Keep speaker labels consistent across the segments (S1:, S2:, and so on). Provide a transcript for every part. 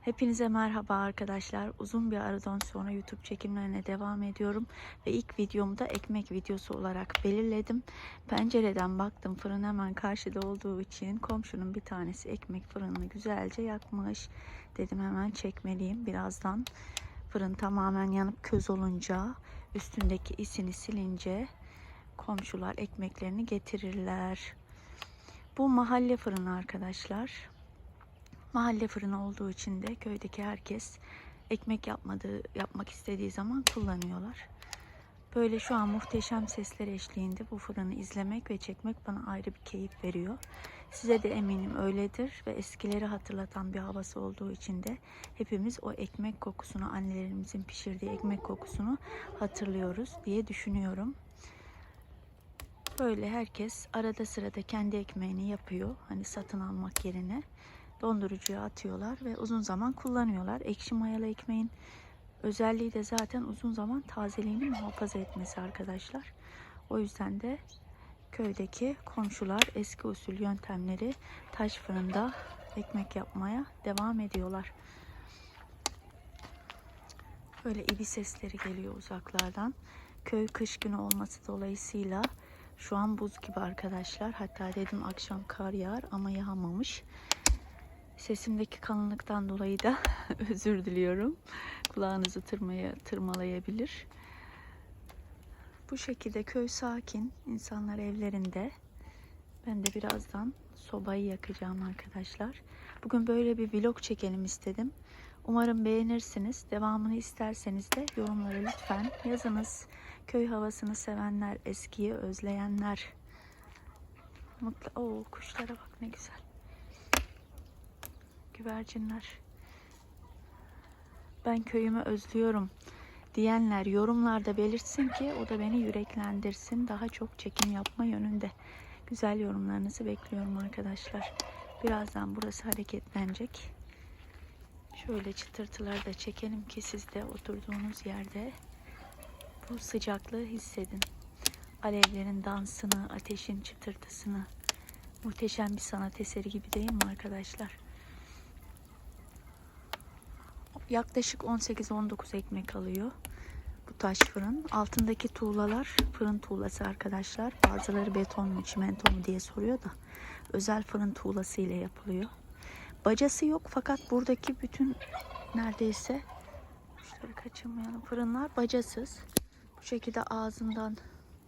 S1: Hepinize merhaba arkadaşlar. Uzun bir aradan sonra YouTube çekimlerine devam ediyorum. Ve ilk videomu da ekmek videosu olarak belirledim. Pencereden baktım fırın hemen karşıda olduğu için komşunun bir tanesi ekmek fırınını güzelce yakmış. Dedim hemen çekmeliyim. Birazdan fırın tamamen yanıp köz olunca üstündeki isini silince komşular ekmeklerini getirirler. Bu mahalle fırını arkadaşlar. Mahalle fırını olduğu için de köydeki herkes ekmek yapmadığı, yapmak istediği zaman kullanıyorlar. Böyle şu an muhteşem sesler eşliğinde bu fırını izlemek ve çekmek bana ayrı bir keyif veriyor. Size de eminim öyledir ve eskileri hatırlatan bir havası olduğu için de hepimiz o ekmek kokusunu, annelerimizin pişirdiği ekmek kokusunu hatırlıyoruz diye düşünüyorum. Böyle herkes arada sırada kendi ekmeğini yapıyor. Hani satın almak yerine dondurucuya atıyorlar ve uzun zaman kullanıyorlar. Ekşi mayalı ekmeğin özelliği de zaten uzun zaman tazeliğini muhafaza etmesi arkadaşlar. O yüzden de köydeki komşular eski usul yöntemleri taş fırında ekmek yapmaya devam ediyorlar. Böyle ibi sesleri geliyor uzaklardan. Köy kış günü olması dolayısıyla şu an buz gibi arkadaşlar. Hatta dedim akşam kar yağar ama yağmamış. Sesimdeki kalınlıktan dolayı da özür diliyorum. Kulağınızı tırmaya, tırmalayabilir. Bu şekilde köy sakin. insanlar evlerinde. Ben de birazdan sobayı yakacağım arkadaşlar. Bugün böyle bir vlog çekelim istedim. Umarım beğenirsiniz. Devamını isterseniz de yorumlara lütfen yazınız. Köy havasını sevenler, eskiyi özleyenler. Mutlu. Oo, kuşlara bak ne güzel güvercinler. Ben köyümü özlüyorum diyenler yorumlarda belirtsin ki o da beni yüreklendirsin. Daha çok çekim yapma yönünde. Güzel yorumlarınızı bekliyorum arkadaşlar. Birazdan burası hareketlenecek. Şöyle çıtırtıları da çekelim ki siz de oturduğunuz yerde bu sıcaklığı hissedin. Alevlerin dansını, ateşin çıtırtısını. Muhteşem bir sanat eseri gibi değil mi arkadaşlar? Yaklaşık 18-19 ekmek alıyor bu taş fırın. Altındaki tuğlalar fırın tuğlası arkadaşlar. Bazıları beton mu çimento mu diye soruyor da özel fırın tuğlası ile yapılıyor. Bacası yok fakat buradaki bütün neredeyse şöyle kaçırmayalım fırınlar bacasız. Bu şekilde ağzından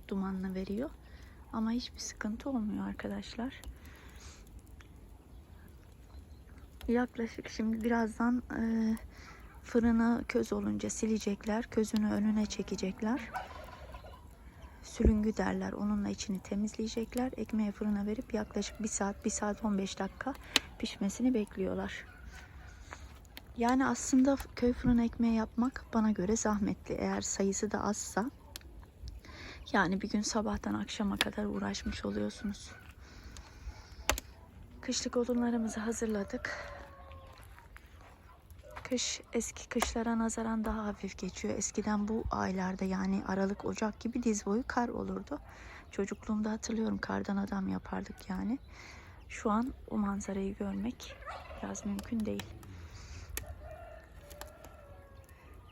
S1: dumanını veriyor. Ama hiçbir sıkıntı olmuyor arkadaşlar. Yaklaşık şimdi birazdan e, fırını köz olunca silecekler. Közünü önüne çekecekler. Sülüngü derler. Onunla içini temizleyecekler. Ekmeği fırına verip yaklaşık 1 saat, 1 saat 15 dakika pişmesini bekliyorlar. Yani aslında köy fırını ekmeği yapmak bana göre zahmetli. Eğer sayısı da azsa yani bir gün sabahtan akşama kadar uğraşmış oluyorsunuz. Kışlık odunlarımızı hazırladık. Kış eski kışlara nazaran daha hafif geçiyor. Eskiden bu aylarda yani Aralık, Ocak gibi diz boyu kar olurdu. Çocukluğumda hatırlıyorum kardan adam yapardık yani. Şu an o manzarayı görmek biraz mümkün değil.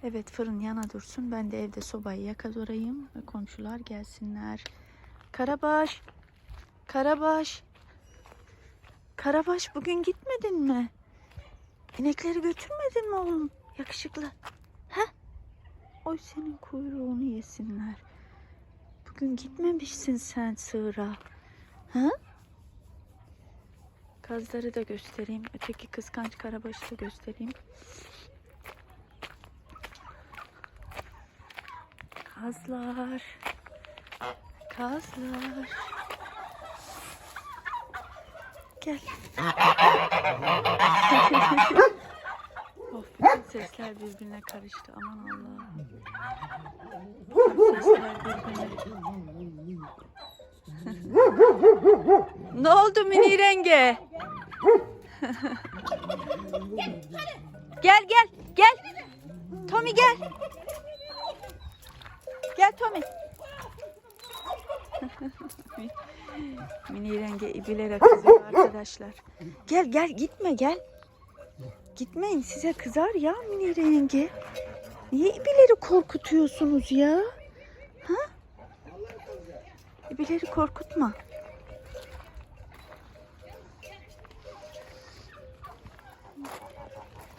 S1: Evet fırın yana dursun. Ben de evde sobayı yaka durayım ve komşular gelsinler. Karabaş. Karabaş. Karabaş bugün gitmedin mi? İnekleri götürmedin mi oğlum? Yakışıklı. He? Oy senin kuyruğunu yesinler. Bugün gitmemişsin sen sığıra. Ha? Kazları da göstereyim. Öteki kıskanç karabaşı da göstereyim. Kazlar. Kazlar. Gel. of bütün sesler birbirine karıştı. Aman Allah'ım. Sesler birbirine. ne oldu mini renge? gel gel gel. Tommy gel. Gel Tommy. Mini renge ibilere kızıyor arkadaşlar. Gel gel gitme gel. Gitmeyin size kızar ya Münire yenge. Niye ibileri korkutuyorsunuz ya? Ha? İbileri korkutma.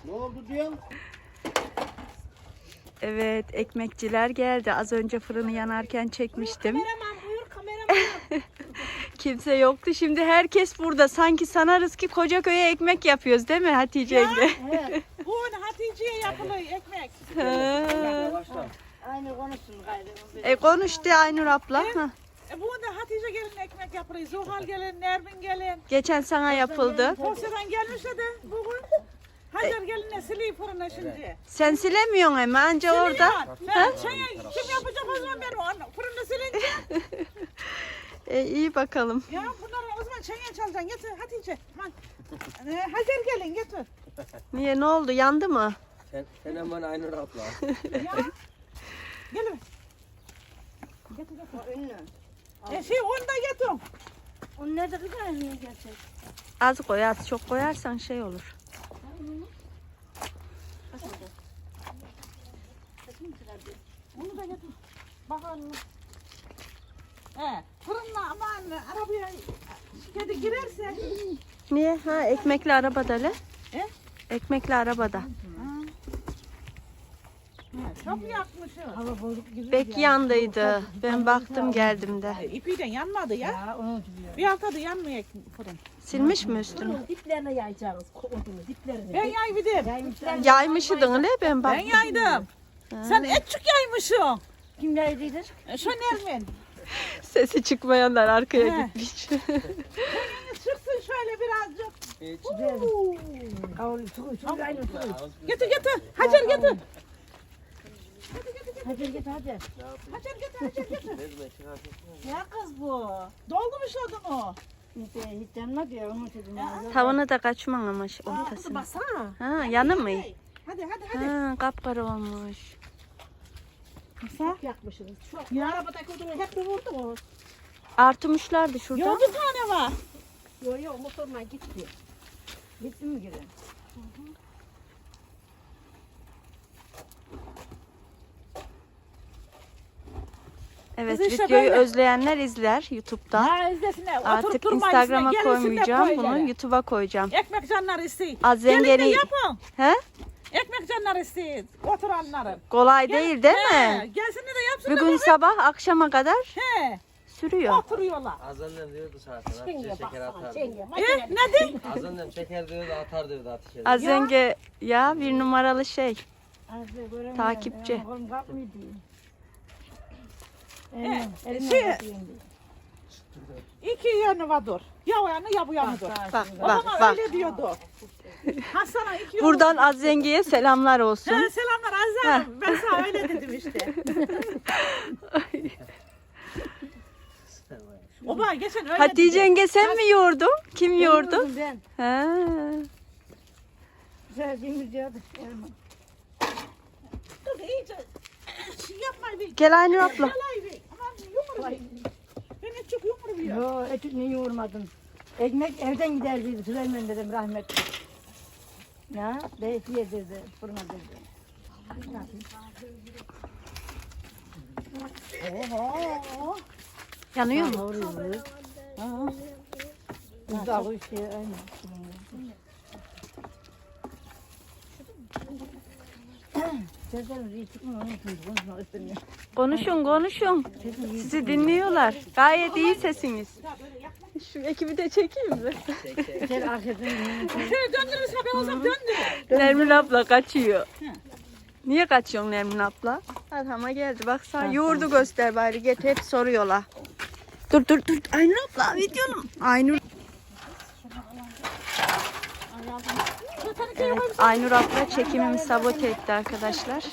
S2: Ne oldu diyorum?
S1: Evet ekmekçiler geldi. Az önce fırını yanarken çekmiştim. Kimse yoktu. Şimdi herkes burada. Sanki sanarız ki koca köye ekmek yapıyoruz değil mi Hatice yenge?
S3: evet. Bu Hatice'ye yapılıyor ekmek. Aynı konuşsun gayrı.
S1: E konuştu Aynur abla. Ha.
S3: E bu da Hatice gelin ekmek yapılıyor. Zuhal gelin, Nermin gelin.
S1: Geçen sana yapıldı.
S3: Bursa'dan gelmiş de bugün. Hacer gelinle sileyim fırına şimdi.
S1: Sen silemiyorsun ama anca orada.
S3: Sen, sen kim yapacak o zaman ben onu fırında silince?
S1: E, iyi bakalım.
S3: ya bunları o zaman çaya çalacaksın. Getir Hatice. Ha. E, Hacer gelin getir.
S1: Niye ne oldu? Yandı mı?
S2: Sen, sen hemen Aynur abla.
S3: Ya. Gelin. Getir getir. E şey onu da getir.
S4: Onu nerede kızar niye gerçek?
S1: Az koy az. Çok koyarsan şey olur.
S3: Onu da getir. Bakalım. He, fırınla aman arabaya kedi girerse.
S1: Niye? Ha ekmekli arabada le.
S3: E?
S1: Ekmekli arabada.
S3: He, çok yakmışım.
S4: Hava bozuk gibi.
S1: Bek yandıydı. Ben baktım geldim de.
S3: E, İpi de yanmadı ya.
S4: Ya.
S3: Bir haftada yanmıyor fırın.
S1: Silmiş mi üstünü?
S4: Diplerine yayacağız. Kodunu diplerine.
S3: Ben yaydım.
S1: Yaymışydın le ben
S3: Ben
S1: baktım.
S3: yaydım. Sen etçük yaymışsın.
S4: Kim yaydıydı?
S3: E, Şu Nermin.
S1: Sesi çıkmayanlar arkaya
S3: He.
S1: gitmiş.
S3: Çıksın şöyle birazcık. Oo.
S4: Su aynı su.
S3: Getir getir. Hacer getir.
S4: Hadi git hadi.
S3: Hacer getir Hacer getir. Ya kız bu. Dolmuş odunu.
S4: Hiç, hiç yanmadı ya onun dedim. ya.
S1: Tavana da kaçman ama şu
S3: Kızı
S1: ortasına.
S3: baksana.
S1: Ha yanı mı?
S3: Hadi hadi hadi.
S1: Ha kapkara olmuş.
S4: Çok yakmışsınız. Çok.
S3: Ya.
S4: Arabadaki odunu hep de vurdu o.
S1: Artımışlardı şurada.
S3: Yok bir tane var.
S4: Yok yok motorla gitti. Gitti mi geri?
S1: Evet
S3: Kız işte
S1: videoyu
S3: böyle.
S1: özleyenler izler YouTube'da.
S3: Ha izlesinler. Oturup
S1: Artık
S3: durmayın
S1: Instagram'a
S3: üstüne, gelin
S1: koymayacağım bunu YouTube'a koyacağım.
S3: Ekmek canları isteyin.
S1: Az
S3: Gelin de
S1: zengeni
S3: yapın.
S1: he?
S3: Ekmek canları isteyin. Oturanların.
S1: Kolay
S3: Gel-
S1: değil değil
S3: He,
S1: mi?
S3: Gelsin de yapsınlar.
S1: Bugün sabah akşama kadar
S3: He,
S1: sürüyor.
S3: oturuyorlar.
S2: Az önce diyordu zaten.
S4: Çenge
S2: şeker
S4: baksana
S2: atar.
S4: çenge.
S3: E, ne diyeyim?
S2: Az önce şeker diyordu atar diyordu Hatice.
S1: Az yenge ya bir numaralı şey.
S4: Göremiyorum.
S1: Takipçi.
S4: Ya, Kolum kalkmıyor diyor.
S3: E,
S4: Elimle- elimle
S3: şey-
S4: diyor.
S3: İki yanı vardır. Ya o yanı ya bu yanıdır.
S1: Bak
S3: O
S1: bak bak.
S3: öyle diyordu. Ha sana iki yolu-
S1: Buradan Az yengeye selamlar
S3: He,
S1: olsun.
S3: selamlar Azize Hanım. Ben sana öyle dedim işte. o bana geçen öyle
S1: Hatice
S3: dedi.
S1: yenge sen mi yoğurdun? Kim yoğurdu?
S4: Ben.
S1: Ha.
S4: Güzel demir diyordu. Elma.
S3: Dur iyice şey yapmayı bir.
S1: Gel Aynur abla.
S3: Yalayı bir. Aman yumur çok yumur bir.
S4: Yo etik ne yoğurmadın. Ekmek evden giderdi Süleyman dedim rahmetli. Ya beyti yedirdi fırına dedi.
S3: Oho.
S1: Yanıyor mu?
S4: Doğruyoruz. Uzağı işte aynı. Sesler iyi çıkmıyor onun için konuşmak istemiyor.
S1: Konuşun konuşun. Sizi dinliyorlar. Gayet iyi sesiniz. Şu ekibi de çekeyim mi?
S4: Gel arkasını
S3: Şöyle döndürürse ben o zaman döndür.
S1: Nermin abla kaçıyor. Niye kaçıyorsun Nermin abla? Arkama geldi. Bak sana yoğurdu göster bari. Get hep soruyorlar. Dur dur dur. Aynur abla videonum. Aynur. Evet, Aynur abla çekimimi sabote etti arkadaşlar.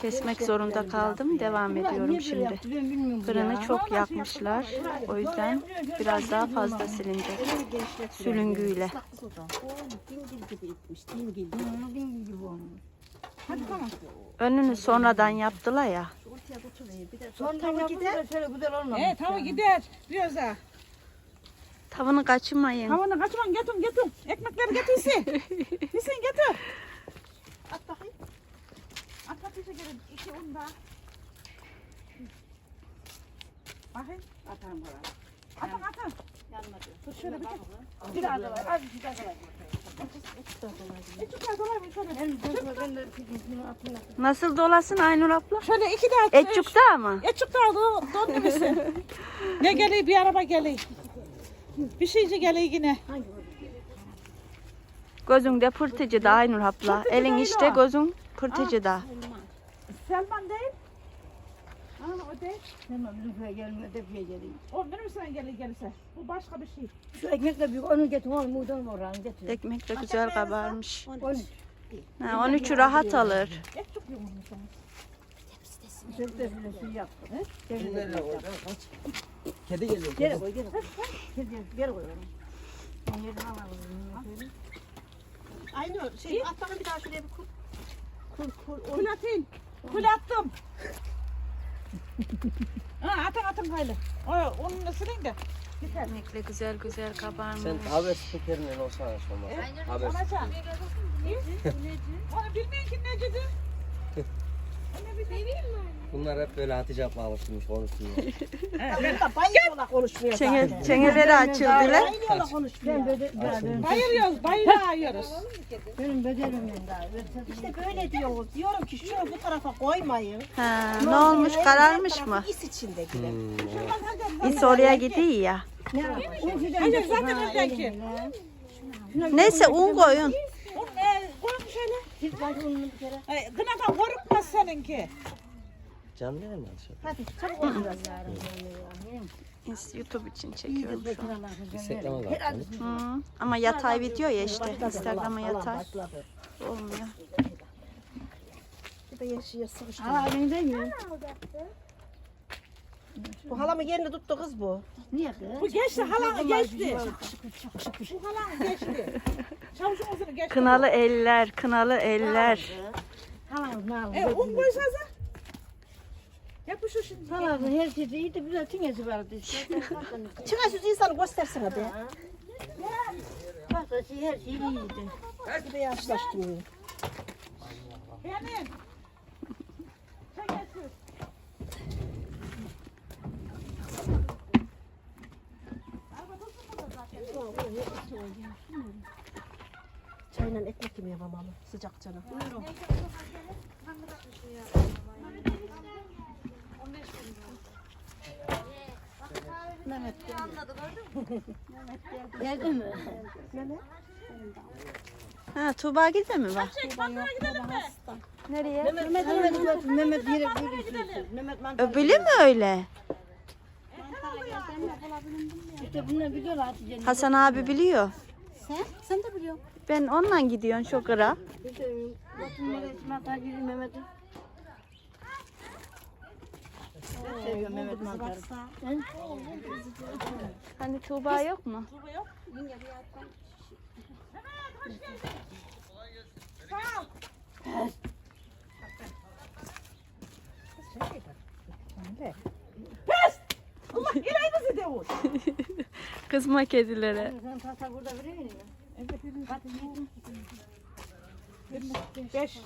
S1: Kesmek zorunda kaldım. Devam ediyorum şimdi. Fırını çok yakmışlar. O yüzden biraz daha fazla silinecek. Sülüngüyle.
S3: Hadi tamam.
S1: Önünü sonradan yaptılar ya.
S4: Sonra gider. Şöyle güzel olmamış.
S3: Evet tamam gider. Biraz daha.
S1: Tavanı kaçırmayın.
S3: Tavanı kaçırmayın getir getir. Ekmekleri getir Hüseyin. Hüseyin getir. At bakayım. At ateşe gelin. İki un daha. Bakayım.
S4: Atarım buraya.
S3: Atın atın.
S4: Yanmadı.
S3: Dur şöyle bir kez. Bir daha dolar. Az bir daha
S4: dolar.
S1: Nasıl dolasın Aynur abla?
S3: Şöyle iki daha.
S1: Etçuk'ta mı?
S3: Etçuk'ta do, don Ne geliyor bir araba geliyor. Bir şeyci geliyor yine.
S4: Hangi?
S1: Gözünde pırtıcı da Aynur abla.
S3: Pırtıcı
S1: Elin
S3: değil
S1: işte
S3: o.
S1: gözün pırtıcı da.
S3: Selman değil. Ha o değil.
S4: Tamam lütfen gelme defiye geleyim.
S3: O benim sen gelir gelirse. Bu başka bir şey.
S4: Şu ekmek de büyük onu getir oğlum buradan oranı getir.
S1: Ekmek de güzel kabarmış.
S4: Onu
S1: Ha, 13 rahat alır.
S3: Etçuk yok mu sen?
S4: sen de bile şey yaptın. he?
S2: Nereye koyacağım? Kedi geliyor. Kedi.
S4: koy geri koy. Geri geri koy. Ben yerden alalım.
S5: Aynı şey at bana bir daha şuraya bir kur. Kur kur.
S3: Kul atayım. Kul attım. ha atın atın hayli. O onun de. Biter.
S1: Ekmekle güzel güzel kabarmış.
S2: Sen haber spikerinden olsana sonra. Haber
S3: Ona çağır.
S2: spikeri.
S3: Onu bilmeyin ki necidir.
S2: Bunlar hep böyle Hatice abla alıştırmış konuşuyor.
S5: Burada bayılıyorlar konuşmaya
S1: Çenge, çengeleri açıldılar.
S4: Ben böyle ben,
S3: Bayılıyoruz, bayılıyoruz.
S4: benim daha.
S5: İşte böyle diyoruz. Diyorum ki şunu bu tarafa koymayın.
S1: Ha, ne olmuş kararmış mı?
S5: İs içinde gidelim.
S2: Hmm,
S1: Biz oraya gidiyor ya.
S4: Ne?
S3: Hayır zaten öndeki.
S1: Neyse un koyun.
S4: Bak onu bir kere.
S3: Ay, Gınadan korkmaz seninki.
S2: Canlı yayın mı alışıyor?
S4: Hadi çabuk ol biraz yarın.
S1: YouTube için çekiyorum şu an.
S2: Var.
S1: Hı. Ama yatay video ya işte. Instagram'a yatay. Olmuyor.
S5: Bir de yeşil sıkıştı.
S4: Aa elinden mi?
S5: Bu halamın yerini tuttu kız bu.
S4: Niye kız?
S3: Bu geçti, halan geçti. Bu halan geçti. Çavuşun uzunu geçti.
S1: Kınalı eller, kınalı eller.
S4: Halam ne aldı?
S3: E, un koysanıza. Yapışır şimdi.
S4: Halam her şeyde iyi de güzel tüngesi vardı.
S5: Çıkar şu insanı göstersene be.
S4: Bak her şey her şey iyiydi.
S5: Bir de yaşlaştım.
S3: Benim.
S5: Çayla ekmek yemeye mamalı. Sıcak canım. Buyurun.
S4: Geldi mi?
S1: Ha Tuğba gide mi var?
S3: Mandıra gidelim mi?
S1: Nereye?
S4: Mehmet Mehmet Mehmet yere böyle sürüsün. Mehmet mantar.
S1: Öbülü mü öyle?
S4: İşte bunlar biliyor Hatice'nin.
S1: Hasan abi biliyor.
S5: Sen? Sen de biliyorsun.
S1: Ben onunla gidiyorum şu kıra.
S4: İşte bakın neresi mantar gibi Mehmet'in. Seviyor Mehmet mantarı.
S1: Hani Tuğba yok mu?
S3: Sağ ol. Pes! Allah ilayınızı devur.
S1: Kızma kedilere.
S4: Sen tahta burada veriyor musun?
S3: Beş.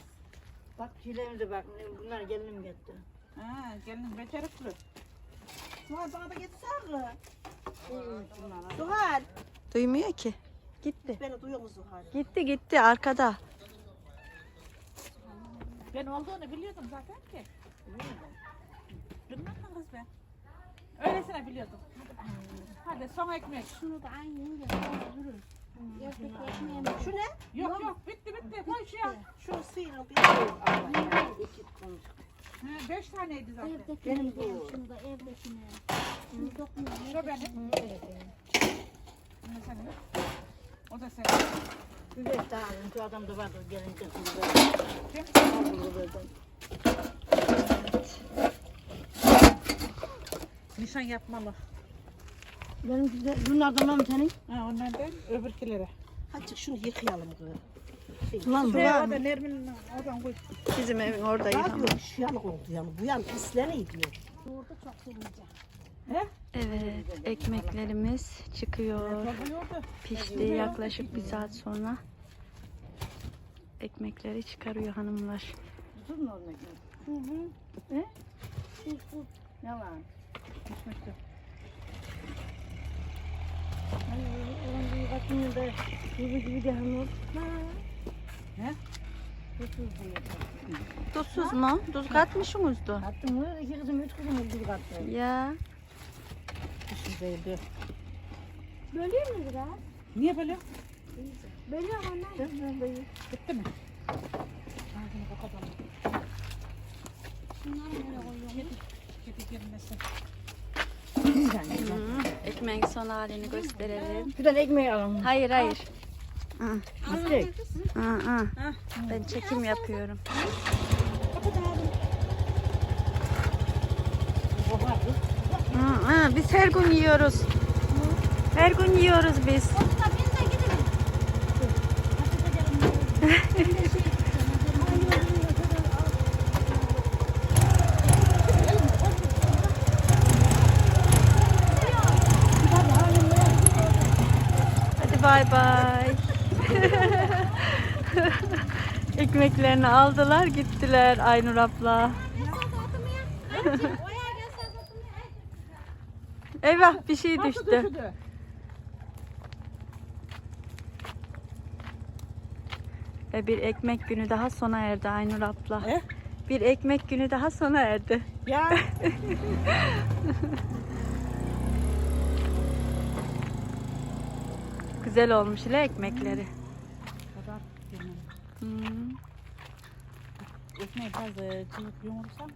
S4: Bak şeylerimize bak. Bunlar gelinim gitti.
S3: Ha, gelin becerikli.
S5: Suhal bana da getirsene. Suhal.
S1: Duymuyor ki. Gitti.
S5: Beni duyuyor musun Suhal?
S1: Gitti gitti arkada.
S3: Ben olduğunu biliyordum zaten ki. Bilmem mi kız ben? Öylesine biliyordum. Hadi son ekmek.
S5: Şunu da aynı yenge. Şu ne?
S3: Yok yok bitti bitti. Koy şu ya.
S5: Şu sıyrıldı.
S3: Ha, beş taneydi zaten.
S4: Benim bu.
S3: Şu benim. Bu senin. O da senin.
S4: Bir beş alın. Şu adam da vardı gelince.
S3: Nişan yapmalı.
S4: Benim de bunlardan var mı senin?
S3: Ha, ondan değil öbürkilere.
S5: Hadi şunu yıkayalım kız.
S4: Ulan bu
S3: Şuraya
S4: var
S3: o da
S4: mı?
S3: Nermin'in oradan koy.
S1: Bizim evin oradayız
S5: Ne
S1: ama.
S5: yapıyor? Şu yanık oldu yani. Bu yan pisleri gidiyor.
S1: Evet ekmeklerimiz çıkıyor. Pişti yaklaşık bir saat sonra. Ekmekleri çıkarıyor hanımlar.
S4: Tuz mu olmak? Hı hı. Ne? Ne var?
S3: Pişmişti.
S4: Hani onun bir kaç yılda gibi gibi de hamur.
S3: Ne?
S4: Tuzsuz diyor.
S1: Tuzsuz mu? Tuz katmışsınızdı.
S4: Attım mı? İki kızım, üç kızım öldü kattı.
S1: Ya.
S3: Değildi.
S5: Bölüyor mu biraz?
S3: Niye böyle?
S5: Bölüyorum anne.
S4: Ben ben böyle.
S3: Bitti mi? Ağzını kapatalım.
S5: Şunları nereye koyuyorum?
S3: Kedi girmesin.
S4: Bir tane.
S1: Hı, Ekmeğin son halini gösterelim.
S4: Şuradan ekmeği alalım.
S1: Hayır hayır. Hı,
S4: İstek.
S1: hı, hı. Ben çekim yapıyorum. Hı, hı. Biz her gün yiyoruz. Her gün yiyoruz biz. Hadi Ekmeklerini aldılar gittiler Aynur abla. Eyvah bir şey düştü. Ve bir ekmek günü daha sona erdi Aynur abla.
S3: Eh?
S1: Bir ekmek günü daha sona erdi.
S3: Ya.
S1: Güzel olmuş ile ekmekleri. Hmm.
S3: Ekmeği biraz e, cıvık yoğursam